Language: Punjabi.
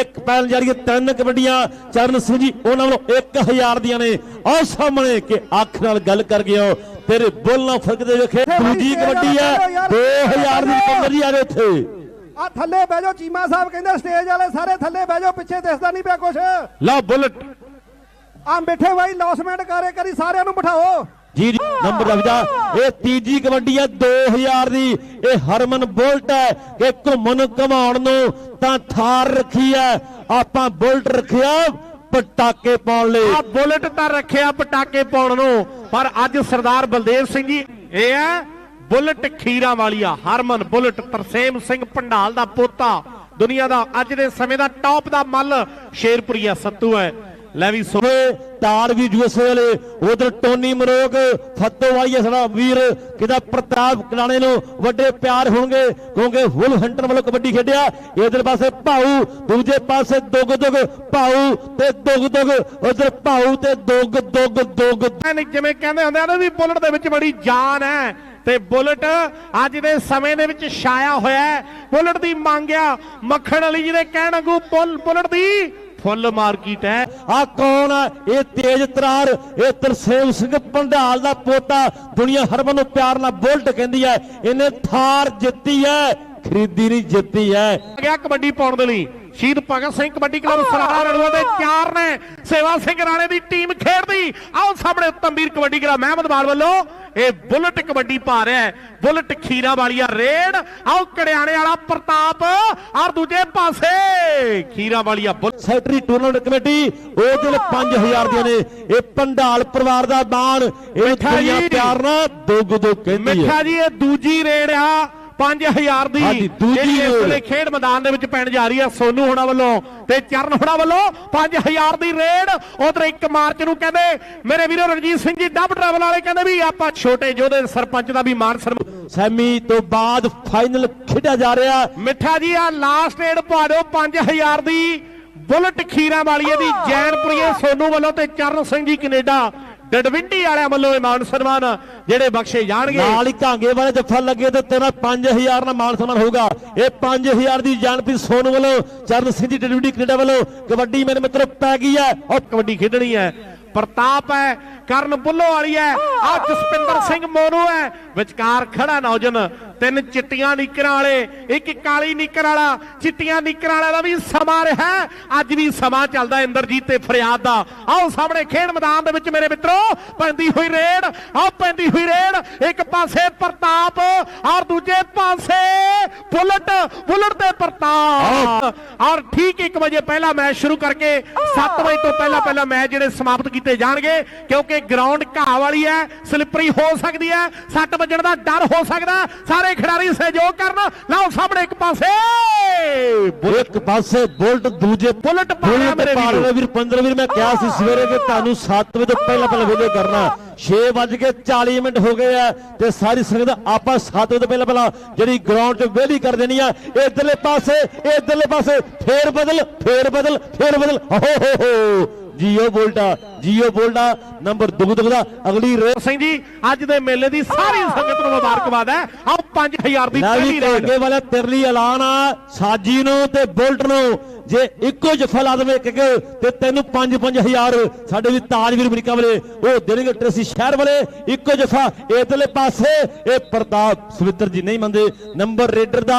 ਇੱਕ ਪੈਲ ਜਾਰੀ ਤਿੰਨ ਕਬੱਡੀਆਂ ਚਰਨ ਸਿੰਘ ਜੀ ਉਹਨਾਂ ਵੱਲੋਂ 1000 ਦੀਆਂ ਨੇ। ਆਹ ਸਾਹਮਣੇ ਕਿ ਅੱਖ ਨਾਲ ਗੱਲ ਕਰ ਗਿਓ ਤੇਰੇ ਬੋਲ ਨਾਲ ਫ਼ਰਕ ਦੇ ਵੇਖੇ। ਦੂਜੀ ਕਬੱਡੀ ਹੈ। 2000 ਦੀ ਪੰਦਰ ਜੀ ਆ ਗਏ ਇੱਥੇ। ਆ ਥੱਲੇ ਬਹਿ ਜਾਓ ਚੀਮਾ ਸਾਹਿਬ ਕਹਿੰਦੇ ਸਟੇਜ ਵਾਲੇ ਸਾਰੇ ਥੱਲੇ ਬਹਿ ਜਾਓ ਪਿੱਛੇ ਦਿਸਦਾ ਨਹੀਂ ਪਿਆ ਕੁਛ। ਲਾ ਬੁਲਟ। ਆ ਮਿੱਠੇ ਬਾਈ ਲੌਸਮੈਂਟ ਕਰੇ ਕਰੀ ਸਾਰਿਆਂ ਨੂੰ ਬਿਠਾਓ। ਜੀ ਜੀ, ਨੰਬਰ ਰੱਖਦਾ ਇਹ ਤੀਜੀ ਕਬੱਡੀ ਹੈ 2000 ਦੀ। ਇਹ ਹਰਮਨ ਬੁਲਟ ਹੈ ਕਿ ਘੁੰਮਣ ਘਮਾਉਣ ਨੂੰ ਤਾਂ ਥਾਰ ਰੱਖੀ ਹੈ ਆਪਾਂ ਬੁਲਟ ਰੱਖਿਆ ਪਟਾਕੇ ਪਾਉਣ ਲਈ। ਆ ਬੁਲਟ ਤਾਂ ਰੱਖਿਆ ਪਟਾਕੇ ਪਾਉਣ ਨੂੰ, ਪਰ ਅੱਜ ਸਰਦਾਰ ਬਲਦੇਵ ਸਿੰਘ ਜੀ, ਇਹ ਹੈ ਬੁਲਟ ਖੀਰਾ ਵਾਲੀਆ, ਹਰਮਨ ਬੁਲਟ, ਤਰਸੇਮ ਸਿੰਘ ਪੰਡਾਲ ਦਾ ਪੋਤਾ। ਦੁਨੀਆ ਦਾ ਅੱਜ ਦੇ ਸਮੇਂ ਦਾ ਟੌਪ ਦਾ ਮੱਲ ਸ਼ੇਰਪੁਰੀਆ ਸੱਤੂ ਹੈ। ਲੈ ਵੀ ਸੁਣੋ ਹੋਵੇ ਤਾਰ ਵੀ ਯੂਐਸਏ ਵਾਲੇ। ਉਧਰ ਟੋਨੀ ਮਰੋਕ ਫੱਤੋ ਵਾਲੀ ਸਾਡਾ ਵੀਰ। ਕਿਦਾ ਪ੍ਰਤਾਪ ਕਲਾਣੇ ਨੂੰ ਵੱਡੇ ਪਿਆਰ ਹੋਣਗੇ, ਕਿਉਂਕਿ ਹੁਲ ਹੰਟਰ ਵੱਲੋਂ ਕਬੱਡੀ ਖੇਡਿਆ। ਇਧਰ ਪਾਸੇ ਭਾਊ, ਦੂਜੇ ਪਾਸੇ ਦੁੱਗ ਦੁੱਗ, ਭਾਊ ਤੇ ਦੁੱਗ ਦੁੱਗ। ਉਧਰ ਭਾਊ ਤੇ ਦੁੱਗ ਦੁੱਗ ਦੁੱਗ ਐਨ ਜਿਵੇਂ ਕਹਿੰਦੇ ਹੁੰਦੇ ਆ ਨਾ ਵੀ ਬੁਲਟ ਦੇ ਵਿੱਚ ਬੜੀ ਜਾਨ ਹੈ। ਤੇ ਬੁਲਟ ਅੱਜ ਦੇ ਸਮੇਂ ਦੇ ਵਿੱਚ ਛਾਇਆ ਹੋਇਆ ਹੈ। ਬੁਲਟ ਦੀ ਮੰਗ ਆ, ਮੱਖਣ ਵਾਲੀ ਜੀ ਦੇ ਕਹਿਣ ਵਾਂਗੂ ਬੁਲ- ਬੁਲਟ ਦੀ ਫੁੱਲ ਮਾਰਕੀਟ ਹੈ। ਆ ਕੌਣ ਆ ਇਹ ਤੇਜ ਤਰਾਰ ਇਹ ਤਰਸੇਮ ਸਿੰਘ ਪੰਡਾਲ ਦਾ ਪੋਤਾ। ਦੁਨੀਆ ਹਰਮਨ ਨੂੰ ਪਿਆਰ ਨਾਲ ਬੁਲਟ ਕਹਿੰਦੀ ਹੈ ਇਹਨੇ ਥਾਰ ਜਿੱਤੀ ਹੈ ਖਰੀਦੀ ਨਹੀਂ ਜਿੱਤੀ ਹੈ। ਗਿਆ ਕਬੱਡੀ ਪਾਉਣ ਦੇ ਲਈ। ਸ਼ਹੀਦ ਭਗਤ ਸਿੰਘ ਕਬੱਡੀ ਕਲੱਬ ਸਰਾਰਾ ਰਣੂਆ ਦੇ ਚਾਰ ਨੇ। ਸੇਵਾ ਸਿੰਘ ਰਾਣੇ ਦੀ ਟੀਮ ਖੇਡਦੀ। ਆਓ ਸਾਹਮਣੇ ਤੰਬੀਰ ਕਬੱਡੀ ਕਲੱਬ ਮਹਿਮਦਵਾਲ ਵੱਲੋਂ ਇਹ ਬੁਲਟ ਕਬੱਡੀ ਪਾ ਰਿਹਾ ਹੈ ਬੁਲਟ ਖੀਰਾ ਵਾਲੀਆ ਰੇਡ ਆਓ ਕੜਿਆਣੇ ਵਾਲਾ ਪ੍ਰਤਾਪ ਔਰ ਦੂਜੇ ਪਾਸੇ Kheera Walia Bullet. Secretary tournament committee ਉਹ ਦਿਨ 5000 ਦੀਆਂ ਨੇ। ਇਹ ਪੰਡਾਲ ਪਰਿਵਾਰ ਦਾ ਮਾਣ ਇਹ ਦੁਨੀਆ। ਪਿਆਰ ਨਾਲ ਦੁੱਗ ਦੁੱਗ ਕਹਿੰਦੀ ਹੈ। ਮਿੱਠਾ ਜੀ ਇਹ ਦੂਜੀ ਰੇਡ ਆ। 5000 ਦੀ ਹਾਂਜੀ, ਦੂਜੀ ਜਿਹੜੀ ਇਸ। ਵੇਲੇ ਖੇਡ ਮੈਦਾਨ ਦੇ ਵਿੱਚ ਪੈਣ ਜਾ ਰਹੀ ਹੈ ਸੋਨੂ ਹੋਣਾ ਵੱਲੋਂ ਤੇ ਚਰਨ ਹੋਣਾ ਵੱਲੋਂ 5000 ਦੀ ਰੇਡ। ਉਧਰ 1 ਮਾਰਚ ਨੂੰ ਕਹਿੰਦੇ ਮੇਰੇ ਵੀਰੋ ਰਣਜੀਤ ਸਿੰਘ ਜੀ ਡੱਬ ਟਰੈਵਲ ਵਾਲੇ ਕਹਿੰਦੇ ਵੀ ਆਪਾਂ ਛੋਟੇ ਯੋਧੇ ਸਰਪੰਚ ਦਾ ਵੀ ਮਾਨ ਸਨਮਾਨ ਸੈਮੀ ਤੋਂ ਬਾਅਦ ਫਾਈਨਲ ਖੇਡਿਆ ਜਾ ਰਿਹਾ। ਮਿੱਠਾ ਜੀ ਆ ਲਾਸਟ ਰੇਡ ਪਾ ਦਿਓ 5000 ਦੀ ਬੁਲਟ ਖੀਰਾ ਵਾਲੀਏ ਦੀ ਜੈਨਪੁਰੀਏ ਸੋਨੂ ਵੱਲੋਂ ਤੇ ਚਰਨ ਸਿੰਘ ਜੀ ਕੈਨੇਡਾ। ਡਡਵਿੰਡੀ ਵਾਲਿਆਂ ਵੱਲੋਂ ਇਹ ਮਾਨ ਸਨਮਾਨ ਜਿਹੜੇ ਬਖਸ਼ੇ ਜਾਣਗੇ। ਨਾਲ ਹੀ ਘਾਂਗੇ ਵਾਲੇ ਜੱਫਾ ਲੱਗੇ ਤੇ ਤੇਰਾ 5000 ਨਾਲ ਮਾਨ ਸਨਮਾਨ ਹੋਊਗਾ। ਇਹ 5000 ਦੀ ਜਾਨਪ੍ਰੀਤ ਸੋਨੂ ਵੱਲੋਂ, ਚਰਨ ਸਿੰਘ ਦੀ ਡਿਲੀਵਰੀ ਕੈਨੇਡਾ ਵੱਲੋਂ, ਕਬੱਡੀ ਮੇਰੇ ਮਿੱਤਰੋ ਪੈ ਗਈ ਹੈ। ਉਹ ਕਬੱਡੀ ਖੇਡਣੀ ਹੈ। ਪ੍ਰਤਾਪ ਹੈ, ਕਰਨ ਬੁੱਲੋ ਵਾਲੀ ਹੈ। ਆ ਜਸਪਿੰਦਰ ਸਿੰਘ ਮੋਨੂ ਹੈ। ਵਿਚਕਾਰ ਖੜਾ ਨੌਜਨ ਤਿੰਨ ਚਿੱਟੀਆਂ ਨੀਕਰਾਂ ਵਾਲੇ, ਇੱਕ ਕਾਲੀ ਨੀਕਰ ਵਾਲਾ, ਚਿੱਟੀਆਂ ਨੀਕਰਾਂ ਵਾਲਾ ਦਾ ਵੀ ਸਮਾਂ ਰਿਹਾ। ਅੱਜ ਵੀ ਸਮਾਂ ਚੱਲਦਾ ਇੰਦਰਜੀਤ ਤੇ ਫਰਿਆਦ ਦਾ। ਆਓ ਸਾਹਮਣੇ ਖੇਡ ਮੈਦਾਨ ਦੇ ਵਿੱਚ ਮੇਰੇ ਮਿੱਤਰੋ, ਪੈਂਦੀ ਹੋਈ ਰੇਡ, ਆਓ ਪੈਂਦੀ ਹੋਈ ਰੇਡ। ਇੱਕ ਪਾਸੇ ਪ੍ਰਤਾਪ, ਔਰ ਦੂਜੇ ਪਾਸੇ ਬੁਲਟ ਬੁਲਟ ਤੇ ਪ੍ਰਤਾਪ। ਔਰ ਠੀਕ 1 ਵਜੇ ਪਹਿਲਾ ਮੈਚ ਸ਼ੁਰੂ ਕਰਕੇ 7 ਵਜੇ ਤੋਂ ਪਹਿਲਾਂ ਪਹਿਲਾਂ ਮੈਚ ਜਿਹੜੇ ਸਮਾਪਤ ਕੀਤੇ ਜਾਣਗੇ, ਕਿਉਂਕਿ ਗਰਾਊਂਡ ਘਾਹ ਵਾਲੀ ਹੈ ਸਲਿੱਪਰੀ ਹੋ ਸਕਦੀ ਹੈ, ਸੱਟ ਵੱਜਣ ਦਾ ਡਰ ਹੋ ਸਕਦਾ, ਸਾਰੇ ਸਾਰੇ ਖਿਡਾਰੀ ਸਹਿਯੋਗ ਕਰਨ। ਲਓ ਸਾਹਮਣੇ ਇੱਕ ਪਾਸੇ। ਇੱਕ ਪਾਸੇ ਬੁਲਟ ਦੂਜੇ ਬੁਲਟ ਪਾ ਰਿਹਾ ਬੁਲਟ ਮੇਰੇ ਪਾ ਵੀਰੋ। ਵੀਰ 15 ਵੀਰ ਮੈਂ ਕਿਹਾ ਸੀ ਸਵੇਰੇ ਕਿ ਤੁਹਾਨੂੰ 7 ਵਜੇ ਤੋਂ ਪਹਿਲਾਂ ਪਹਿਲਾਂ ਵੀਡੀਓ ਕਰਨਾ। 6 ਵੱਜ ਕੇ 40 ਮਿੰਟ ਹੋ ਗਏ ਆ ਤੇ ਸਾਰੀ ਸੰਗਤ ਆਪਾਂ 7 ਵਜੇ ਤੋਂ ਪਹਿਲਾਂ ਪਹਿਲਾਂ ਜਿਹੜੀ ਗਰਾਊਂਡ 'ਚ ਵਿਹਲੀ ਕਰ ਦੇਣੀ ਆ ਇਧਰਲੇ ਪਾਸੇ ਇਧਰਲੇ ਪਾਸੇ ਫੇਰ ਬਦਲ ਫੇਰ ਬਦਲ ਫੇਰ ਬਦਲ। ਹੋ ਹੋ ਹੋ। ਜੀਓ ਬੋਲਟਾ ਜੀਓ ਬੋਲਟਾ ਨੰਬਰ ਦੁਗ ਦੁਗ ਦਾ ਅਗਲੀ ਰੇ ਸਿੰਘ ਜੀ ਅੱਜ ਦੇ ਮੇਲੇ ਦੀ ਸਾਰੀ ਸੰਗਤ ਨੂੰ ਮੁਬਾਰਕਬਾਦ ਹੈ। ਆਓ 5000 ਦੀ ਪਹਿਲੀ ਰੇਡ ਅੱਗੇ ਵਾਲਾ ਤੇਰੇ ਲਈ ਐਲਾਨ ਆ ਸਾਜੀ ਨੂੰ ਤੇ ਬੁਲਟ ਨੂੰ। ਜੇ ਇੱਕੋ ਜਫਾ ਲਾ ਦੇਵੇ ਇੱਕ ਇੱਕ ਤੇ ਤੈਨੂੰ 5-5000 ਸਾਡੇ ਵੀ ਤਾਜਵੀਰ ਅਮਰੀਕਾ ਵਾਲੇ ਉਹ ਦੇਣਗੇ ਟ੍ਰੇਸੀ ਸ਼ਹਿਰ ਵਾਲੇ। ਇੱਕੋ ਜਫਾ ਇਧਰਲੇ ਪਾਸੇ ਇਹ ਪ੍ਰਤਾਪ ਸਵਿੱਤਰ ਜੀ ਨਹੀਂ ਮੰਨਦੇ। ਨੰਬਰ ਰੇਡਰ ਦਾ